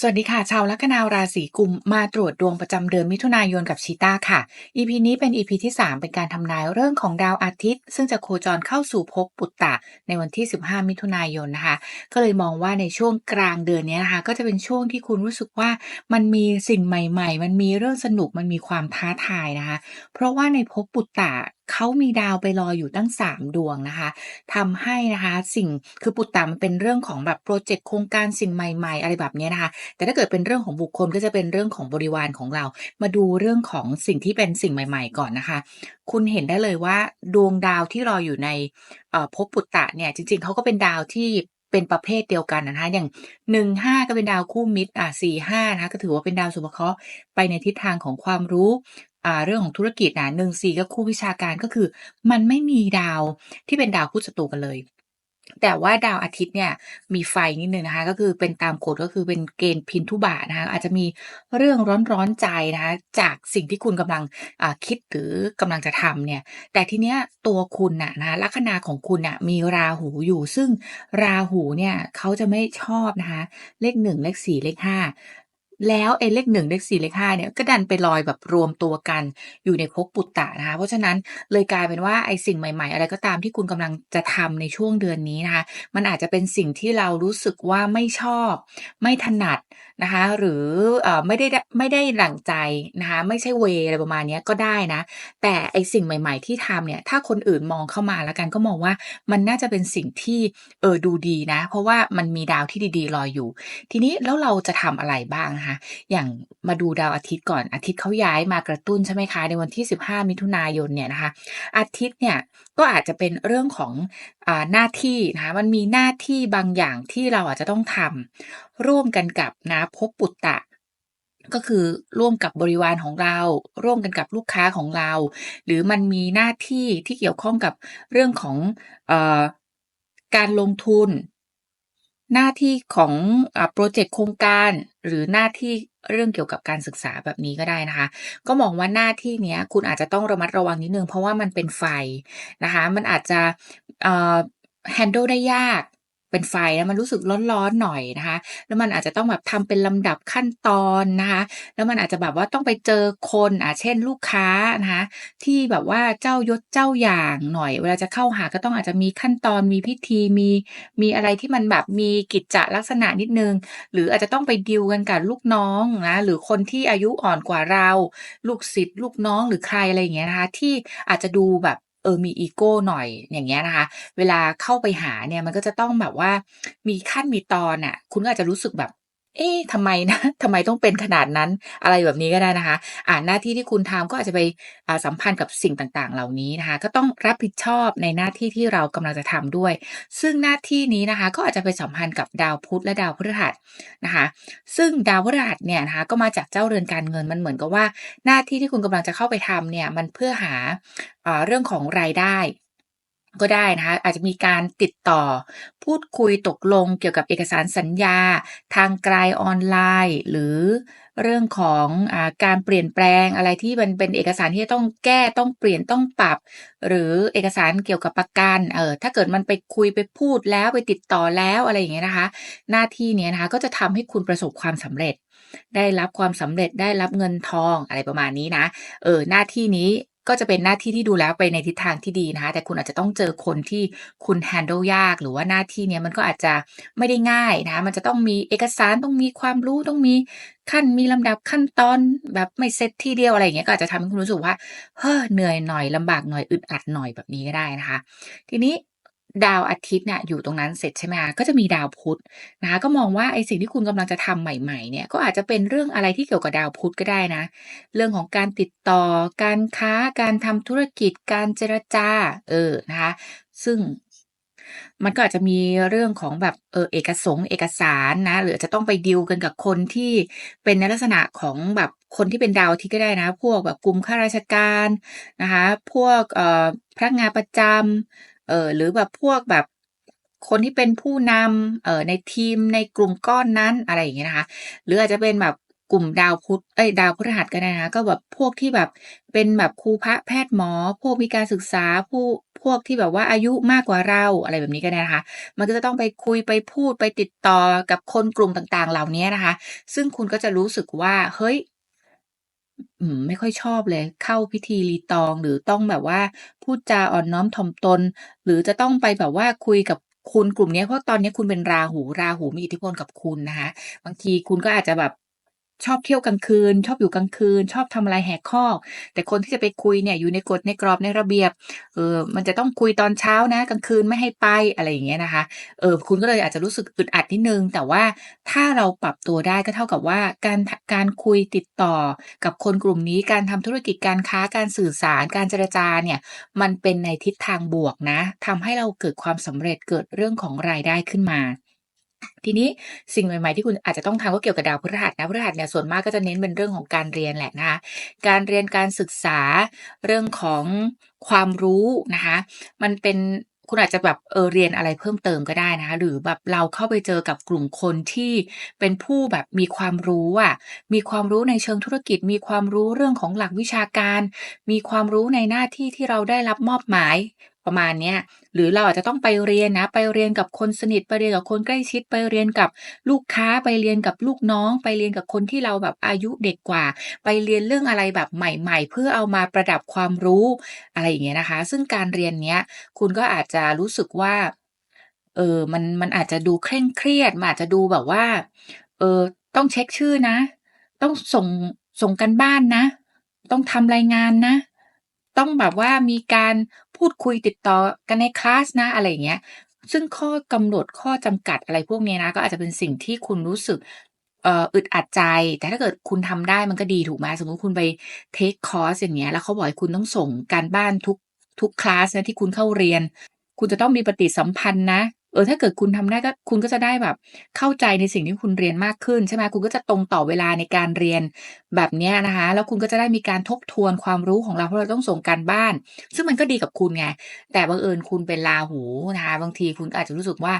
สวัสดีค่ะ ชาวลัคนาราศีกุมมาตรวจดวงประจำเดือนมิถุนายนกับชีตาค่ะ EP นี้เป็น EP ที่ 3 เป็นการทำนายเรื่องของดาวอาทิตย์ ซึ่งจะโคจรเข้าสู่ภพปุตตะ ในวันที่ 15 มิถุนายนนะคะ ก็เลยมองว่าในช่วงกลางเดือนนี้นะคะ ก็จะเป็นช่วงที่คุณรู้สึกว่ามันมีสิ่งใหม่ ๆ มันมีเรื่องสนุกมันมีความท้าทายนะคะ เพราะว่าในภพปุตตะ เขามีดาวไปรออยู่ตั้ง 3 ดวงนะคะทำให้นะคะสิ่งคือปุตตะมันเป็นเรื่องของแบบโปรเจกต์โครงการสิ่งใหม่ ๆ อะไรแบบนี้นะคะ แต่ถ้าเกิดเป็นเรื่องของบุคคลก็จะเป็นเรื่องของบริวารของเรา มาดูเรื่องของสิ่งที่เป็นสิ่งใหม่ ๆ ก่อนนะคะ คุณเห็นได้เลยว่าดวงดาวที่รออยู่ในภพปุตตะเนี่ยจริง ๆเขาก็เป็นดาวที่เป็นประเภทเดียวกันนะคะอย่างหนึ่งห้าก็เป็นดาวคู่มิตรอะสี่ห้านะคะก็ถือว่าเป็นดาวสุภเคราะห์ไปในทิศทางของความรู้ อ่าเรื่องของธุรกิจนะหนึ่งสี่ก็คู่วิชาการก็คือ มันไม่มีดาวที่เป็นดาวคู่ศัตรูกันเลย แต่ว่าดาวอาทิตย์เนี่ยมีไฟนิดนึงนะคะ ก็คือเป็นตามกฎก็คือเป็นเกณฑ์พินทุบาทนะคะอาจจะมีเรื่องร้อนๆใจนะคะจากสิ่งที่คุณกำลังคิดหรือกำลังจะทำเนี่ย แต่ทีเนี้ยตัวคุณน่ะนะลัคนาของคุณน่ะมีราหูอยู่ ซึ่งราหูเนี่ยเขาจะไม่ชอบนะคะเลขหนึ่งเลขสี่เลขห้า แล้วไอ้เลขหนึ่งเลขสี่เลขห้าเนี่ยก็ดันไปลอยแบบรวมตัวกันอยู่ในภพปุตตะนะคะ เพราะฉะนั้นเลยกลายเป็นว่าไอ้สิ่งใหม่ ๆ อะไรก็ตามที่คุณกำลังจะทำในช่วงเดือนนี้นะคะ มันอาจจะเป็นสิ่งที่เรารู้สึกว่าไม่ชอบ ไม่ถนัดนะคะ หรือเอ่อไม่ได้ไม่ได้หลังใจนะคะ ไม่ใช่เวอะไรประมาณนี้ก็ได้นะ แต่ไอ้สิ่งใหม่ ๆ ที่ทำเนี่ยถ้าคนอื่นมองเข้ามาแล้วกันก็มองว่ามันน่าจะเป็นสิ่งที่เออดูดีนะ เพราะว่ามันมีดาวที่ดีๆรออยู่ ทีนี้แล้วเราจะทำอะไรบ้างคะนะคะ อย่างมาดูดาวอาทิตย์ก่อนอาทิตย์เขาย้ายมากระตุ้นใช่ไหมคะในวันที่ 15 มิถุนายนเนี่ยนะคะอาทิตย์เนี่ยก็อาจจะเป็นเรื่องของอหน้าที่นะคะมันมีหน้าที่บางอย่างที่เราอาจจะต้องทำร่วมกันกับนะพบปุตตะก็คือร่วมกับบริวารของเรา ร่วมกันกับลูกค้าของเรา หรือมันมีหน้าที่ที่เกี่ยวข้องกับเรื่องของอการลงทุน หน้าที่ของโปรเจกต์โครงการหรือหน้าที่เรื่องเกี่ยวกับการศึกษาแบบนี้ก็ได้นะคะ ก็มองว่าหน้าที่นี้คุณอาจจะต้องระมัดระวังนิดนึง เพราะว่ามันเป็นไฟนะคะ มันอาจจะเอ่อ handle ได้ยาก เป็นไฟแล้วมันรู้สึกร้อนๆหน่อยนะคะ แล้วมันอาจจะต้องแบบทำเป็นลำดับขั้นตอนนะคะ แล้วมันอาจจะแบบว่าต้องไปเจอคนอะเช่นลูกค้านะคะที่แบบว่าเจ้ายศเจ้าอย่างหน่อย เวลาจะเข้าหาก็ต้องอาจจะมีขั้นตอนมีพิธีมีมีอะไรที่มันแบบมีกิจจลักษณะนิดนึง หรืออาจจะต้องไปดิวกันกับลูกน้องนะหรือคนที่อายุอ่อนกว่าเรา ลูกศิษย์ลูกน้องหรือใครอะไรอย่างเงี้ยนะคะที่อาจจะดูแบบ เออมีอีโก้หน่อยอย่างเงี้ยนะคะ เวลาเข้าไปหาเนี่ยมันก็จะต้องแบบว่ามีขั้นมีตอนอะ คุณก็อาจจะรู้สึกแบบ เอ๊ะทำไมนะทำไมต้องเป็นขนาดนั้นอะไรแบบนี้ก็ได้นะคะ อ่านหน้าที่ที่คุณทำก็อาจจะไปสัมพันธ์กับสิ่งต่างๆ เหล่านี้นะคะ ก็ต้องรับผิดชอบในหน้าที่ที่เรากำลังจะทำด้วย ซึ่งหน้าที่นี้นะคะ ก็อาจจะไปสัมพันธ์กับดาวพุธและดาวพฤหัสนะคะ ซึ่งดาวพฤหัสเนี่ยนะคะก็มาจากเจ้าเรือนการเงินมันเหมือนกับว่า หน้าที่ที่คุณกำลังจะเข้าไปทำเนี่ยมันเพื่อหาเรื่องของรายได้ ก็ได้นะคะอาจจะมีการติดต่อ พูดคุยตกลงเกี่ยวกับเอกสารสัญญา ทางไกลออนไลน์ หรือเรื่องของอการเปลี่ยนแปลงอะไรที่มันเป็นเอกสารที่ต้องแก้ต้องเปลี่ยนต้องปรับ หรือเอกสารเกี่ยวกับประกันเออถ้าเกิดมันไปคุยไปพูดแล้วไปติดต่อแล้วอะไรอย่างเงี้ยนะคะ หน้าที่นี้นะคะก็จะทำให้คุณประสบความสำเร็จ ได้รับความสำเร็จได้รับเงินทองอะไรประมาณนี้นะเออหน้าที่นี้ ก็จะเป็นหน้าที่ที่ดูแล้วไปในทิศทางที่ดีนะคะ แต่คุณอาจจะต้องเจอคนที่คุณแฮนด์ลยาก หรือว่าหน้าที่นี้มันก็อาจจะไม่ได้ง่ายนะคะมันจะต้องมีเอกสารต้องมีความรู้ต้องมีขั้นมีลำดับขั้นตอนแบบไม่เซตที่เดียวอะไรอย่างเงี้ยก็อาจจะทำให้คุณรู้สึกว่าเฮ้อเหนื่อยหน่อยลำบากหน่อยอึดอัดหน่อยแบบนี้ก็ได้นะคะ ทีนี้ ดาวอาทิตย์เนี่ยอยู่ตรงนั้นเสร็จใช่ไหมคะก็จะมีดาวพุธนะคะก็มองว่าไอ้สิ่งที่คุณกำลังจะทำใหม่ๆเนี่ยก็อาจจะเป็นเรื่องอะไรที่เกี่ยวกับดาวพุธก็ได้นะ เรื่องของการติดต่อ การค้า การทำธุรกิจ การเจรจาเออนะคะซึ่งมันก็อาจจะมีเรื่องของแบบเออเอกสงเอกสารนะ หรือจะต้องไปดิวกันกับคนที่เป็นในลักษณะของแบบคนที่เป็นดาวที่ก็ได้นะ พวกแบบกลุ่มข้าราชการนะคะ พวกเอ่อพนักงานประจำ เออหรือแบบพวกแบบคนที่เป็นผู้นำเออในทีมในกลุ่มก้อนนั้นอะไรอย่างเงี้ยนะคะ หรืออาจจะเป็นแบบกลุ่มดาวพุธเอ้ยดาวพฤหัสก็ได้นะก็แบบพวกที่แบบเป็นแบบครูพระแพทย์หมอ พวกมีการศึกษาผู้พวกที่แบบว่าอายุมากกว่าเราอะไรแบบนี้ก็ได้นะคะ มันก็จะต้องไปคุยไปพูดไปติดต่อกับคนกลุ่มต่างๆ เหล่านี้นะคะ ซึ่งคุณก็จะรู้สึกว่าเฮ้ย อืม ไม่ค่อยชอบเลย เข้าพิธีรีตอง หรือต้องแบบว่าพูดจาอ่อนน้อมถ่อมตน หรือจะต้องไปแบบว่าคุยกับคุณกลุ่มเนี้ย เพราะตอนนี้คุณเป็นราหู ราหูมีอิทธิพลกับคุณนะคะ บางทีคุณก็อาจจะแบบ ชอบเที่ยวกลางคืน ชอบอยู่กลางคืน ชอบทำอะไรแหกคอแต่คนที่จะไปคุยเนี่ยอยู่ในกฎในกรอบในระเบียบ เออ มันจะต้องคุยตอนเช้านะ กลางคืนไม่ให้ไปอะไรอย่างเงี้ยนะคะ เออ คุณก็เลยอาจจะรู้สึกอึดอัดนิดนึง แต่ว่าถ้าเราปรับตัวได้ก็เท่ากับว่าการการคุยติดต่อกับคนกลุ่มนี้การทำธุรกิจการค้าการสื่อสาร การเจรจาเนี่ยมันเป็นในทิศทางบวกนะทำให้เราเกิดความสำเร็จเกิดเรื่องของรายได้ขึ้นมา ทีนี้สิ่งใหม่ๆที่คุณอาจจะต้องทำก็เกี่ยวกับดาวพฤหัสนะพฤหัสเนี่ยส่วนมากก็จะเน้นเป็นเรื่องของการเรียนแหละนะคะการเรียนการศึกษาเรื่องของความรู้นะคะมันเป็นคุณอาจจะแบบเออเรียนอะไรเพิ่มเติมก็ได้นะคะหรือแบบเราเข้าไปเจอกับกลุ่มคนที่เป็นผู้แบบมีความรู้อะมีความรู้ในเชิงธุรกิจ มีความรู้เรื่องของหลักวิชาการ มีความรู้ในหน้าที่ที่เราได้รับมอบหมาย ประมาณเนี้ยหรือเราอาจจะต้องไปเรียนนะ ไปเรียนกับคนสนิทไปเรียนกับคนใกล้ชิด ไปเรียนกับลูกค้าไปเรียนกับลูกน้อง ไปเรียนกับคนที่เราแบบอายุเด็กกว่า ไปเรียนเรื่องอะไรแบบใหม่ ๆ เพื่อเอามาประดับความรู้อะไรอย่างเงี้ยนะคะ ซึ่งการเรียนเนี้ยคุณก็อาจจะรู้สึกว่าเออมันมันอาจจะดูเคร่งเครียดมันอาจจะดูแบบว่าเออต้องเช็กชื่อนะ ต้องส่งส่งการบ้านนะ ต้องทำรายงานนะ ต้องแบบว่ามีการ พูดคุยติดต่อกันในคลาสนะอะไรอย่างเงี้ย ซึ่งข้อกำหนดข้อจำกัดอะไรพวกเนี้ยนะ ก็อาจจะเป็นสิ่งที่คุณรู้สึกอึดอัดใจ แต่ถ้าเกิดคุณทำได้มันก็ดีถูกไหมสมมติคุณไปเทคคอร์สอย่างเงี้ย แล้วเขาบอกให้คุณต้องส่งการบ้านทุกทุกคลาสนะที่คุณเข้าเรียน คุณจะต้องมีปฏิสัมพันธ์นะ เออถ้าเกิดคุณทำได้ก็คุณก็จะได้แบบ เข้าใจในสิ่งที่คุณเรียนมากขึ้นใช่ไหมคุณก็จะตรงต่อเวลาในการเรียนแบบเนี้ยนะคะ แล้วคุณก็จะได้มีการทบทวนความรู้ของเราเพราะเราต้องส่งการบ้าน ซึ่งมันก็ดีกับคุณไงแต่บังเอิญคุณเป็นราหูนะคะบางทีคุณก็อาจจะรู้สึกว่า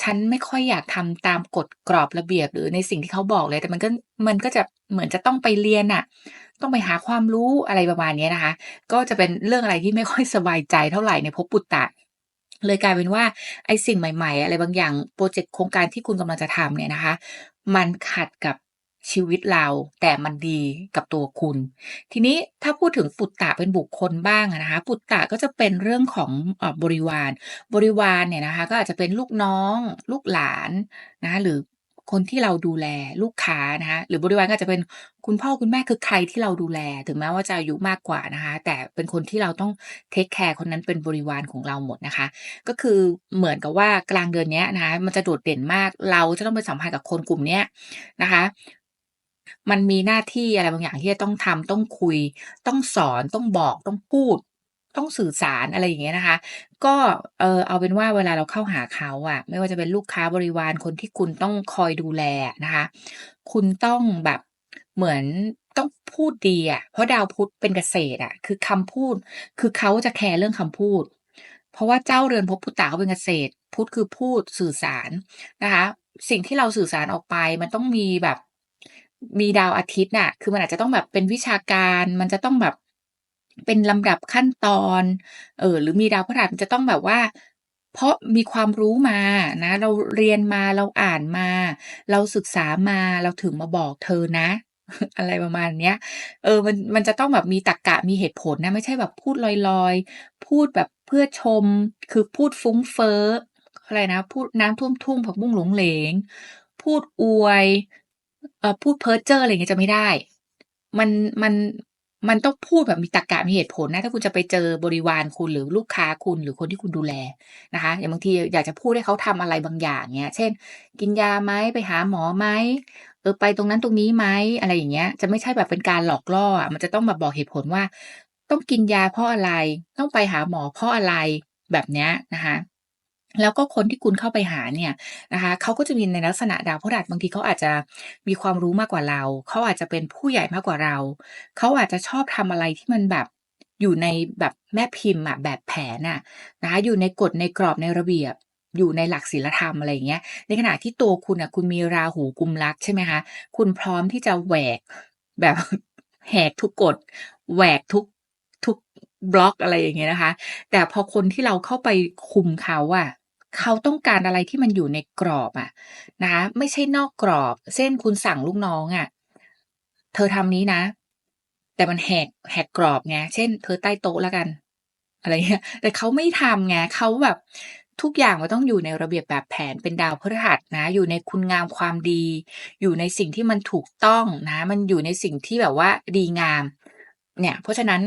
ฉันไม่ค่อยอยากทำตามกฎกรอบระเบียบหรือในสิ่งที่เขาบอกเลย แต่มันก็มันก็จะเหมือนจะต้องไปเรียนน่ะต้องไปหาความรู้อะไรประมาณนี้นะคะ ก็จะเป็นเรื่องอะไรที่ไม่ค่อยสบายใจเท่าไหร่ในภพปุตตะ เลยกลายเป็นว่าไอ้สิ่งใหม่ๆ อะไรบางอย่างโปรเจกต์โครงการที่คุณกำลังจะทำเนี่ยนะคะ มันขัดกับชีวิตเรา แต่มันดีกับตัวคุณ ทีนี้ถ้าพูดถึงปุตตะเป็นบุคคลบ้างนะคะปุตตะก็จะเป็นเรื่องของอบริวาร บริวารเนี่ยนะคะก็อาจจะเป็นลูกน้อง ลูกหลานนะคะหรือ คนที่เราดูแลลูกค้านะคะ หรือบริวารก็จะเป็นคุณพ่อคุณแม่คือใครที่เราดูแล ถึงแม้ว่าจะอายุมากกว่านะคะ แต่เป็นคนที่เราต้องเทกแคร์คนนั้นเป็นบริวารของเราหมดนะคะ ก็คือเหมือนกับว่ากลางเดือนเนี้ยนะคะ มันจะโดดเด่นมาก เราจะต้องไปสัมพันธ์กับคนกลุ่มเนี้ยนะคะมันมีหน้าที่อะไรบางอย่างที่จะต้องทำต้องคุย ต้องสอนต้องบอกต้องพูด ต้องสื่อสารอะไรอย่างเงี้ยนะคะ ก็เออเอาเป็นว่าเวลาเราเข้าหาเขาอะไม่ว่าจะเป็นลูกค้าบริวารคนที่คุณต้องคอยดูแลนะคะ คุณต้องแบบเหมือนต้องพูดดีอะเพราะดาวพุธเป็นเกษตรอะคือคำพูด คือเขาจะแคร์เรื่องคำพูด เพราะว่าเจ้าเรือนภพปุตตะเขาเป็นเกษตร พุธคือพูดสื่อสารนะคะ สิ่งที่เราสื่อสารออกไปมันต้องมีแบบ มีดาวอาทิตย์น่ะ คือมันอาจจะต้องแบบเป็นวิชาการ มันจะต้องแบบ เป็นลำดับขั้นตอน เออหรือมีดาวพฤหัสมันจะต้องแบบว่า เพราะมีความรู้มานะ เราเรียนมาเราอ่านมา เราศึกษามาเราถึงมาบอกเธอนะ อะไรประมาณเนี้ย เออ มันมันจะต้องแบบมีตรรกะมีเหตุผลนะ ไม่ใช่แบบพูดลอยๆ พูดแบบเพื่อชม คือพูดฟุ้งเฟ้ออะไรนะ พูดน้ำท่วมทุ่งผักบุ้งหลงเหลง พูดอวยเอ่อพูดเพ้อเจ้ออะไรอย่างเงี้ยจะไม่ได้ มันมัน มันต้องพูดแบบมีตรรกะมีเหตุผลนะ ถ้าคุณจะไปเจอบริวารคุณหรือลูกค้าคุณหรือคนที่คุณดูแลนะคะ อย่างบางทีอยากจะพูดให้เขาทำอะไรบางอย่างเงี้ย เช่น กินยาไหมไปหาหมอไหมเออไปตรงนั้นตรงนี้ไหมอะไรอย่างเงี้ย จะไม่ใช่แบบเป็นการหลอกล่ออะมันจะต้องแบบบอกเหตุผลว่า ต้องกินยาเพราะอะไร ต้องไปหาหมอเพราะอะไรแบบเนี้ยนะคะ แล้วก็คนที่คุณเข้าไปหาเนี่ยนะคะเขาก็จะมีในลักษณะดาวพฤหัสบางทีเขาอาจจะมีความรู้มากกว่าเรา เขาอาจจะเป็นผู้ใหญ่มากกว่าเรา เขาอาจจะชอบทำอะไรที่มันแบบอยู่ในแบบแม่พิมพ์อะแบบแผนอะนะคะอยู่ในกฎในกรอบในระเบียบ อยู่ในหลักศีลธรรมอะไรอย่างเงี้ย ในขณะที่ตัวคุณน่ะคุณมีราหูกุมรักใช่ไหมคะคุณพร้อมที่จะแหวกแบบแหกทุกกฎแหวกทุกทุกบล็อกอะไรอย่างเงี้ยนะคะ แต่พอคนที่เราเข้าไปคุมเขาอะ เขาต้องการอะไรที่มันอยู่ในกรอบอะนะคะไม่ใช่นอกกรอบเช่นคุณสั่งลูกน้องอะเธอทำนี้นะ แต่มันแหกแหกกรอบไงเช่น เธอใต้โต๊ะแล้วกัน อะไรเงี้ย แต่เขาไม่ทำไงเขาแบบทุกอย่างมันต้องอยู่ในระเบียบแบบแผนเป็นดาวพฤหัสนะ อยู่ในคุณงามความดี อยู่ในสิ่งที่มันถูกต้องนะ มันอยู่ในสิ่งที่แบบว่าดีงาม เนี่ย เพราะฉะนั้น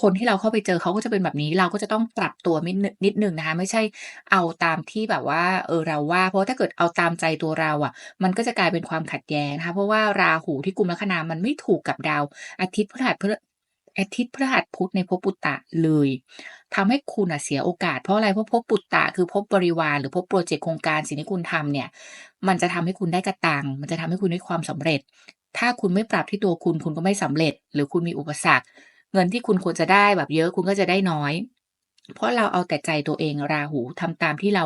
คนที่เราเข้าไปเจอเขาก็จะเป็นแบบนี้ เราก็จะต้องปรับตัวนิดนึ่งนิดหนึ่งนะคะ ไม่ใช่เอาตามที่แบบว่า เออเราว่า เพราะถ้าเกิดเอาตามใจตัวเราอะมันก็จะกลายเป็นความขัดแย้งนะคะเพราะว่าราหูที่กุมลัคนามันไม่ถูกกับดาวอาทิตย์พฤหัสพฤอาทิตย์พฤหัสพุธในภพปุตตะเลยทำให้คุณน่ะเสียโอกาสเพราะอะไรเพราะภพปุตตะคือภพบริวารหรือภพพรเจกต์โครงการสิ่งที่คุณทำเนี่ย มันจะทำให้คุณได้กะตังมันจะทำให้คุณได้ความสำเร็จ ถ้าคุณไม่ปรับที่ตัวคุณคุณก็ไม่สำเร็จ หรือคุณมีอุปสรรค เงินที่คุณควรจะได้แบบเยอะคุณก็จะได้น้อย เพราะเราเอาแต่ใจตัวเองราหูทำตามที่เรา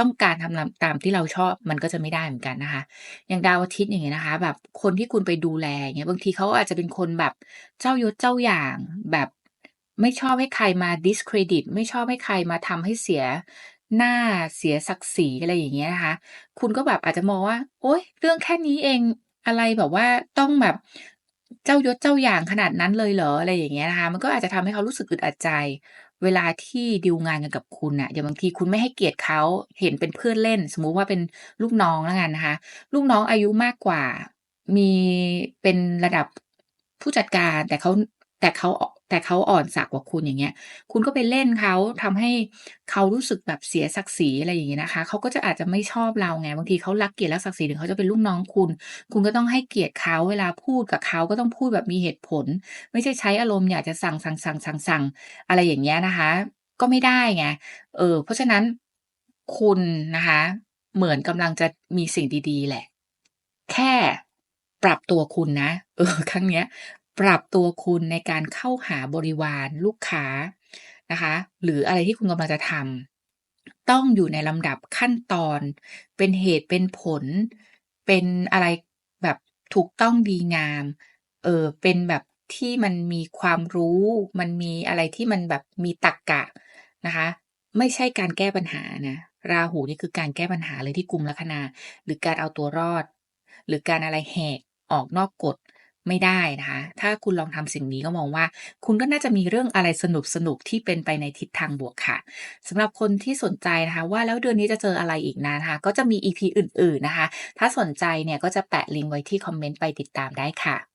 ต้องการทำตามที่เราชอบมันก็จะไม่ได้เหมือนกันนะคะ อย่างดาวอาทิตย์อย่างเงี้ยนะคะ แบบคนที่คุณไปดูแลเงี้ยบางทีเขาอาจจะเป็นคนแบบเจ้ายศเจ้าอย่างแบบไม่ชอบให้ใครมา discredit ไม่ชอบให้ใครมาทำให้เสียหน้าเสียศักดิ์ศรีอะไรอย่างเงี้ยนะคะ คุณก็แบบอาจจะมองว่า โอ๊ย เรื่องแค่นี้เองอะไรแบบว่าต้องแบบ เจ้ายศเจ้าอย่างขนาดนั้นเลยเหรออะไรอย่างเงี้ยนะคะ มันก็อาจจะทำให้เขารู้สึกอึดอัดใจ เวลาที่ดิวงานกันกับคุณอะอย่างบางทีคุณไม่ให้เกียรติเขาเห็นเป็นเพื่อนเล่น สมมุติว่าเป็นลูกน้องแล้วกันนะคะ ลูกน้องอายุมากกว่า มีเป็นระดับผู้จัดการแต่เขาแต่เขา แต่เขาอ่อนศักกว่าคุณอย่างเงี้ย คุณก็ไปเล่นเขาทำให้เขารู้สึกแบบเสียศักดิ์ศรีอะไรอย่างงี้นะคะ เขาก็จะอาจจะไม่ชอบเราไง บางทีเขารักเกียรติรักศักดิ์ศรีถึงเขาจะเป็นลูกน้องคุณ คุณก็ต้องให้เกียรติเขาเวลาพูดกับเขาก็ต้องพูดแบบมีเหตุผล ไม่ใช่ใช้อารมณ์อยากจะสั่งๆๆๆๆอะไรอย่างเงี้ยนะคะ ก็ไม่ได้ไง เออ เพราะฉะนั้นคุณนะคะ เหมือนกำลังจะมีสิ่งดี ๆ แหละ แค่ปรับตัวคุณนะ เออ ครั้งเนี้ย ปรับตัวคุณในการเข้าหาบริวารลูกค้านะคะหรืออะไรที่คุณกำลังจะทำต้องอยู่ในลำดับขั้นตอน เป็นเหตุเป็นผล เป็นอะไรแบบถูกต้องดีงามเออเป็นแบบที่มันมีความรู้ มันมีอะไรที่มันแบบมีตรรกะนะคะ ไม่ใช่การแก้ปัญหานะราหูนี่คือการแก้ปัญหาเลยที่กลุ่มลัคนา หรือการเอาตัวรอด หรือการอะไรแหกออกนอกกฎ ไม่ได้นะคะ ถ้าคุณลองทำสิ่งนี้ก็มองว่า คุณก็น่าจะมีเรื่องอะไรสนุกสนุกที่เป็นไปในทิศทางบวกค่ะสำหรับคนที่สนใจนะคะว่าแล้วเดือนนี้จะเจออะไรอีกนะคะ ก็จะมี EP อื่น ๆนะคะ ถ้าสนใจเนี่ยก็จะแปะลิงก์ไว้ที่คอมเมนต์ไปติดตามได้ค่ะ